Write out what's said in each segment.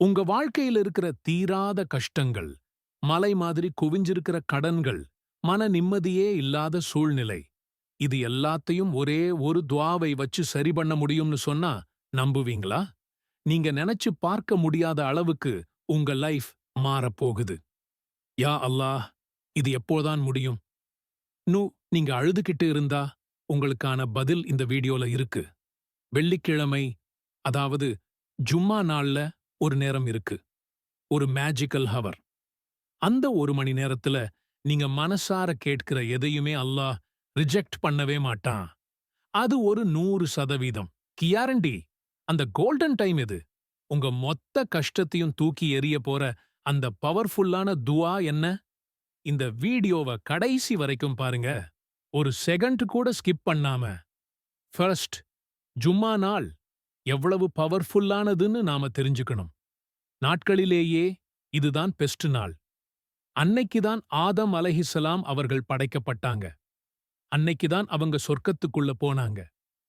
உங்க வாழ்க்கையில இருக்கிற தீராத கஷ்டங்கள் மலை மாதிரி குவிஞ்சிருக்கிற கடன்கள் மன நிம்மதியே இல்லாத சூழ்நிலை இது எல்லாத்தையும் ஒரே ஒரு துவாவை வச்சு சரி பண்ண முடியும்னு சொன்னா நம்புவீங்களா? நீங்க நினைச்சு பார்க்க முடியாத அளவுக்கு உங்க லைஃப் மாறப்போகுது. யா அல்லாஹ் இது எப்போதான் முடியும்? நு நீங்க அழுதுகிட்டு இருந்தா உங்களுக்கான பதில் இந்த வீடியோல இருக்கு. வெள்ளிக்கிழமை அதாவது ஜும்மா நாள்ல ஒரு நேரம் இருக்கு. ஒரு மேஜிக்கல் ஹவர் அந்த ஒரு மணி நேரத்துல நீங்க மனசார கேட்கிற எதையுமே அல்லாஹ் ரிஜெக்ட் பண்ணவே மாட்டான். அது ஒரு நூறு சதவீதம். கியாரண்டி அந்த கோல்டன் டைம் இது உங்க மொத்த கஷ்டத்தையும் தூக்கி எறிய போற அந்த பவர்ஃபுல்லான துவா என்ன? இந்த வீடியோவை கடைசி வரைக்கும் பாருங்க. ஒரு செகண்ட் கூட ஸ்கிப் பண்ணாம. ஃபர்ஸ்ட் ஜும்மா நாள். எவ்வளவு பவர்ஃபுல்லானதுன்னு நாம தெரிஞ்சுக்கணும். நாட்களிலேயே இதுதான் பெஸ்ட் நாள். அன்னைக்குதான் ஆதம் அலஹிசலாம் அவர்கள் படைக்கப்பட்டாங்க. அன்னைக்குதான் அவங்க சொர்க்கத்துக்குள்ள போனாங்க.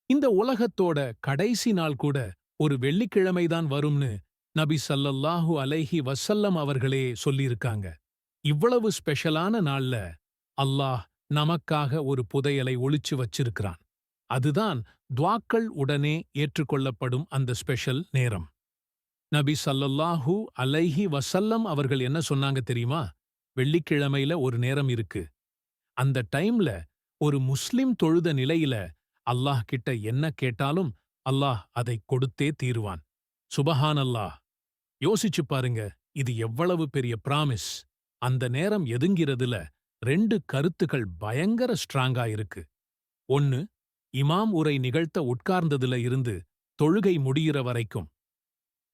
இந்த உலகத்தோட கடைசி நாள் கூட ஒரு வெள்ளிக்கிழமைதான் வரும்னு நபி சல்லல்லாஹு அலைஹி வசல்லம் அவர்களே சொல்லியிருக்காங்க. இவ்வளவு ஸ்பெஷலான நாள்ல அல்லாஹ் நமக்காக ஒரு புதையலை ஒளிச்சு வச்சிருக்கிறான். அதுதான் துவாக்கள் உடனே ஏற்றுக்கொள்ளப்படும் அந்த ஸ்பெஷல் நேரம். நபி சல்லல்லாஹு அலைஹி வசல்லம் அவர்கள் என்ன சொன்னாங்க தெரியுமா? வெள்ளிக்கிழமையில ஒரு நேரம் இருக்கு. அந்த டைம்ல ஒரு முஸ்லிம் தொழுத நிலையில அல்லாஹ் கிட்ட என்ன கேட்டாலும் அல்லாஹ் அதை கொடுத்தே தீருவான். சுபஹான் அல்லாஹ் யோசிச்சு பாருங்க இது எவ்வளவு பெரிய பிராமிஸ் அந்த நேரம் எதுங்கிறதுல ரெண்டு கருத்துகள் பயங்கர ஸ்ட்ராங்கா இருக்கு. ஒன்னு இமாம் உரை நிகழ்த்த உட்கார்ந்ததுல இருந்து தொழுகை முடியிற வரைக்கும்.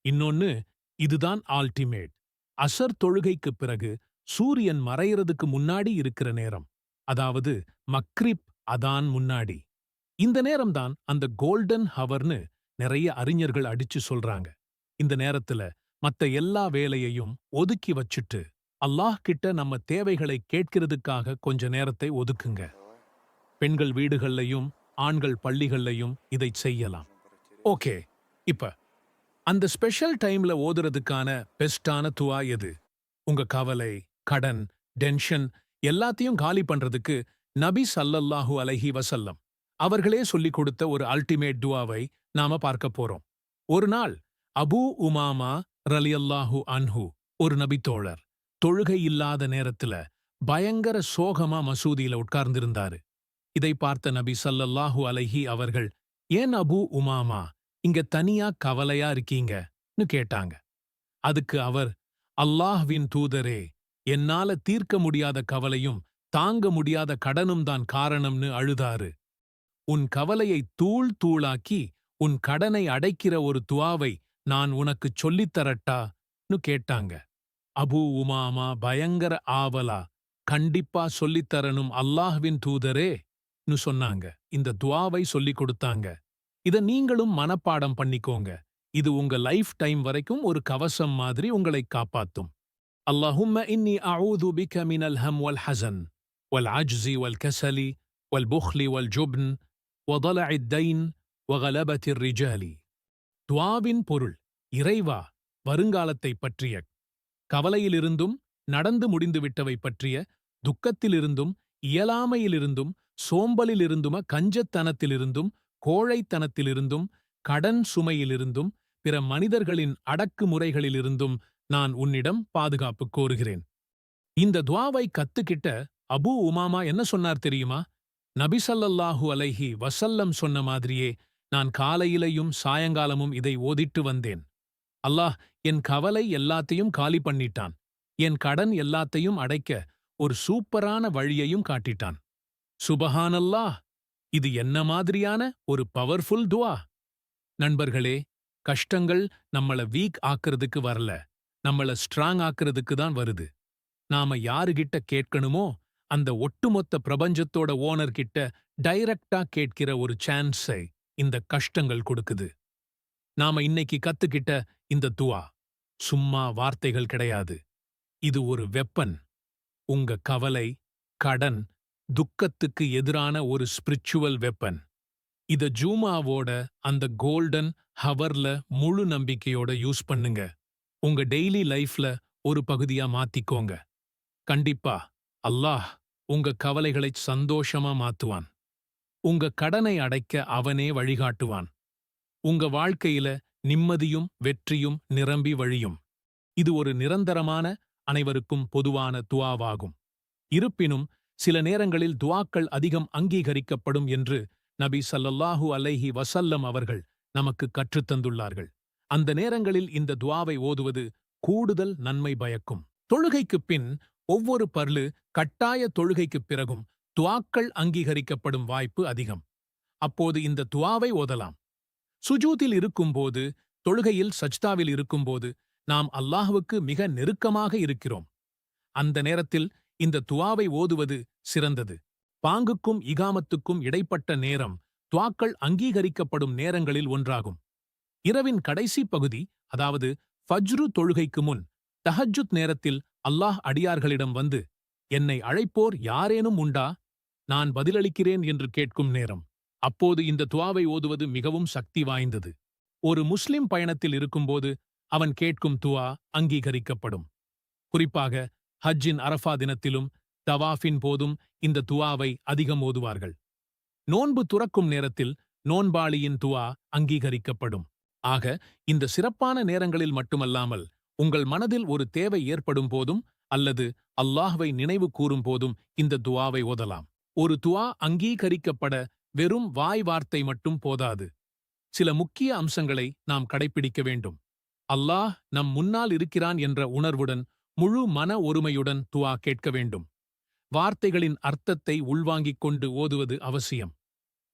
இன்னொன்னு இதுதான் ஆல்டிமேட் அசர் தொழுகைக்குப் பிறகு சூரியன் மறையறதுக்கு முன்னாடி இருக்கிற நேரம். அதாவது மக்ரிப் அதான் முன்னாடி. இந்த நேரம்தான் அந்த கோல்டன் ஹவர்னு நிறைய அறிஞர்கள் அடிச்சு சொல்றாங்க. இந்த நேரத்துல மத்த எல்லா வேலையையும் ஒதுக்கி வச்சுட்டு அல்லாஹ் கிட்ட நம்ம தேவைகளை கேட்கிறதுக்காக கொஞ்ச நேரத்தை ஒதுக்குங்க. பெண்கள் வீடுகள்லையும் ஆண்கள் பள்ளிகள்லையும் இதை செய்யலாம். ஓகே இப்ப அந்த ஸ்பெஷல் டைம்ல ஓதுறதுக்கான பெஸ்டான துவா எது? உங்க கவலை கடன் டென்ஷன் எல்லாத்தையும் காலி பண்றதுக்கு நபி சல்லல்லாஹு அலஹி வசல்லம் அவர்களே சொல்லிக் கொடுத்த ஒரு அல்டிமேட் துவாவை நாம பார்க்க போறோம். ஒரு நாள் அபூ உமாமா ரலியல்லாஹு அன்ஹு ஒரு நபி தோழர் தொழுகை இல்லாத நேரத்துல பயங்கர சோகமா மசூதியில உட்கார்ந்திருந்தாரு. இதை பார்த்த நபி சல்லல்லாஹு அலைஹி அவர்கள் ஏன் அபூ உமாமா இங்க தனியா கவலையா இருக்கீங்கன்னு கேட்டாங்க. அதுக்கு அவர் அல்லாஹ்வின் தூதரே என்னால தீர்க்க முடியாத கவலையும் தாங்க முடியாத கடனும் தான் காரணம்னு அழுதாரு. உன் கவலையை தூள் தூளாக்கி உன் கடனை அடைக்கிற ஒரு துவாவை நான் உனக்குச் சொல்லித்தரட்டான்னு கேட்டாங்க. அபூ உமாமா பயங்கர ஆவலா கண்டிப்பா சொல்லித் தரணும் அல்லாஹ்வின் தூதரே னு சொன்னாங்க. இந்த துவாவை சொல்லிக் கொடுத்தாங்க. இதை நீங்களும் மனப்பாடம் பண்ணிக்கோங்க. இது உங்க லைஃப் டைம் வரைக்கும் ஒரு கவசம் மாதிரி உங்களை காப்பாத்தும். அல்லாஹும்ம இன்னி அஊது பிக மினல் ஹம் வல் ஹசன் வல் அஜ்ஸி வல் கசலி வல் புஹ்லி வல் ஜுப்ன் வதல இத்தைன் வகலபத்திர் ரிஜாலி. துவாவின் பொருள் இறைவா வருங்காலத்தை பற்றிய கவலையிலிருந்தும் நடந்து முடிந்துவிட்டவை பற்றிய துக்கத்திலிருந்தும் இயலாமையிலிருந்தும் சோம்பலிலிருந்தும கஞ்சத்தனத்திலிருந்தும் கோழைத்தனத்திலிருந்தும் கடன் சுமையிலிருந்தும் பிற மனிதர்களின் அடக்குமுறைகளிலிருந்தும் நான் உன்னிடம் பாதுகாப்பு கோருகிறேன். இந்த துவாவை கத்துக்கிட்ட அபூ உமாமா என்ன சொன்னார் தெரியுமா? நபிசல்லல்லாஹு அலைஹி வசல்லம் சொன்ன மாதிரியே நான் காலையிலையும் சாயங்காலமும் இதை ஓதிட்டு வந்தேன். அல்லாஹ் என் கவலை எல்லாத்தையும் காலி பண்ணிட்டான். என் கடன் எல்லாத்தையும் அடைக்க ஒரு சூப்பரான வழியையும் காட்டிட்டான். சுபஹானல்லாஹ்! இது என்ன மாதிரியான ஒரு பவர்ஃபுல் துவா நண்பர்களே கஷ்டங்கள் நம்மள வீக் ஆக்குறதுக்கு வரல. நம்மள ஸ்ட்ராங் ஆக்குறதுக்கு தான் வருது. நாம யாருகிட்ட கேட்கணுமோ அந்த ஒட்டுமொத்த பிரபஞ்சத்தோட ஓனர் கிட்ட டைரக்டா கேட்கிற ஒரு சான்ஸை இந்த கஷ்டங்கள் கொடுக்குது. நாம இன்னைக்கு கத்துக்கிட்ட இந்த துவா சும்மா வார்த்தைகள் கிடையாது. இது ஒரு வெப்பன் உங்க கவலை கடன் துக்கத்துக்கு எதிரான ஒரு ஸ்பிரிச்சுவல் வெப்பன் இத ஜூமாவோட அந்த கோல்டன் ஹவர்ல முழு நம்பிக்கையோட யூஸ் பண்ணுங்க. உங்க டெய்லி லைஃப்ல ஒரு பகுதியா மாத்திக்கோங்க. கண்டிப்பா அல்லாஹ் உங்க கவலைகளை சந்தோஷமா மாத்துவான். உங்க கடனை அடைக்க அவனே வழிகாட்டுவான். உங்க வாழ்க்கையில நிம்மதியும் வெற்றியும் நிரம்பி வழியும். இது ஒரு நிரந்தரமான அனைவருக்கும் பொதுவான துவாவாகும். இருப்பினும் சில நேரங்களில் துவாக்கள் அதிகம் அங்கீகரிக்கப்படும் என்று நபி சல்லல்லாஹு அலைஹி வசல்லம் அவர்கள் நமக்கு கற்றுத்தந்துள்ளார்கள் அந்த நேரங்களில் இந்த துவாவை ஓதுவது கூடுதல் நன்மை பயக்கும். தொழுகைக்குப் பின் ஒவ்வொரு பர்லு கட்டாய தொழுகைக்குப் பிறகும் துவாக்கள் அங்கீகரிக்கப்படும் வாய்ப்பு அதிகம். அப்போது இந்த துவாவை ஓதலாம். சுஜூத்தில் இருக்கும்போது தொழுகையில் சஜ்தாவில் இருக்கும்போது நாம் அல்லாஹுவுக்கு மிக நெருக்கமாக இருக்கிறோம். அந்த நேரத்தில் இந்த துவாவை ஓதுவது சிறந்தது. பாங்குக்கும் இகாமத்துக்கும் இடைப்பட்ட நேரம் துவாக்கள் அங்கீகரிக்கப்படும் நேரங்களில் ஒன்றாகும். இரவின் கடைசி பகுதி அதாவது ஃபஜ்ரு தொழுகைக்கு முன் தஹஜுத் நேரத்தில் அல்லாஹ் அடியார்களிடம் வந்து என்னை அழைப்போர் யாரேனும் உண்டா? நான் பதிலளிக்கிறேன் என்று கேட்கும் நேரம். அப்போது இந்த துவாவை ஓதுவது மிகவும் சக்தி வாய்ந்தது. ஒரு முஸ்லிம் பயணத்தில் இருக்கும்போது அவன் கேட்கும் துவா அங்கீகரிக்கப்படும். குறிப்பாக ஹஜ்ஜின் அரஃபா தினத்திலும் தவாஃபின் போதும் இந்த துவாவை அதிகம் ஓதுவார்கள். நோன்பு துறக்கும் நேரத்தில் நோன்பாளியின் துவா அங்கீகரிக்கப்படும். ஆக இந்த சிறப்பான நேரங்களில் மட்டுமல்லாமல் உங்கள் மனதில் ஒரு தேவை ஏற்படும் போதும் அல்லது அல்லாஹ்வை நினைவு கூறும் போதும் இந்த துவாவை ஓதலாம். ஒரு துவா அங்கீகரிக்கப்பட வெறும் வாய் வார்த்தை மட்டும் போதாது. சில முக்கிய அம்சங்களை நாம் கடைப்பிடிக்க வேண்டும். அல்லாஹ் நம் முன்னால் இருக்கிறான் என்ற உணர்வுடன் முழு மன ஒருமையுடன் துவா கேட்க வேண்டும். வார்த்தைகளின் அர்த்தத்தை உள்வாங்கிக் கொண்டு ஓதுவது அவசியம்.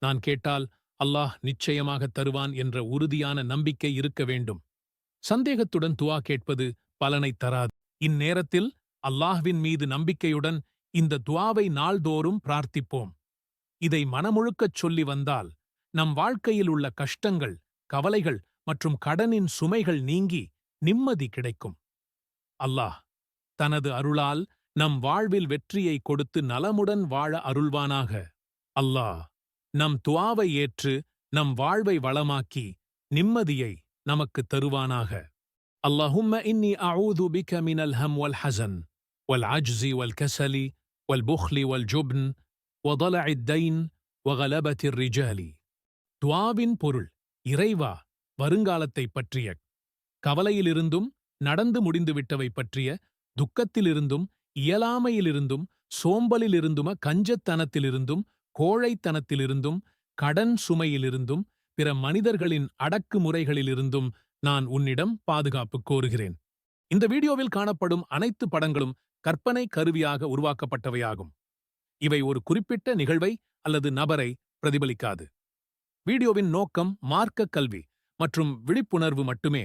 நான் கேட்டால் அல்லாஹ் நிச்சயமாக தருவான் என்ற உறுதியான நம்பிக்கை இருக்க வேண்டும். சந்தேகத்துடன் துவா கேட்பது பலனைத் தராது. இந்நேரத்தில் அல்லாஹ்வின் மீது நம்பிக்கையுடன் இந்த துவாவை நாள்தோறும் பிரார்த்திப்போம். இதை மனமுழுக்கச் சொல்லி வந்தால் நம் வாழ்க்கையில் உள்ள கஷ்டங்கள் கவலைகள் மற்றும் கடனின் சுமைகள் நீங்கி நிம்மதி கிடைக்கும். அல்லாஹ் தனது அருளால் நம் வாழ்வில் வெற்றியை கொடுத்து நலமுடன் வாழ அருள்வானாக அல்லாஹ் நம் துவாவை ஏற்று நம் வாழ்வை வளமாக்கி நிம்மதியை நமக்கு தருவானாக اللهم إني أعوذ بك من الهم والحزن والعجز والكسل والبخل والجبن وضلع الدين وغلبة الرجال துவாவின் பொருள் இறைவா வருங்காலத்தைப் பற்றிய கவலையிலிருந்தும் நடந்து முடிந்துவிட்டவை பற்றிய துக்கத்திலிருந்தும் இயலாமையிலிருந்தும் சோம்பலிலிருந்தும கஞ்சத்தனத்திலிருந்தும் கோழைத்தனத்திலிருந்தும் கடன் சுமையிலிருந்தும் பிற மனிதர்களின் அடக்குமுறைகளிலிருந்தும் நான் உன்னிடம் பாதுகாப்பு கோருகிறேன். இந்த வீடியோவில் காணப்படும் அனைத்து படங்களும் கற்பனை கருவியாக உருவாக்கப்பட்டவையாகும். இவை ஒரு குறிப்பிட்ட நிகழ்வை அல்லது நபரை பிரதிபலிக்காது. வீடியோவின் நோக்கம் மார்க்க கல்வி மற்றும் விழிப்புணர்வு மட்டுமே.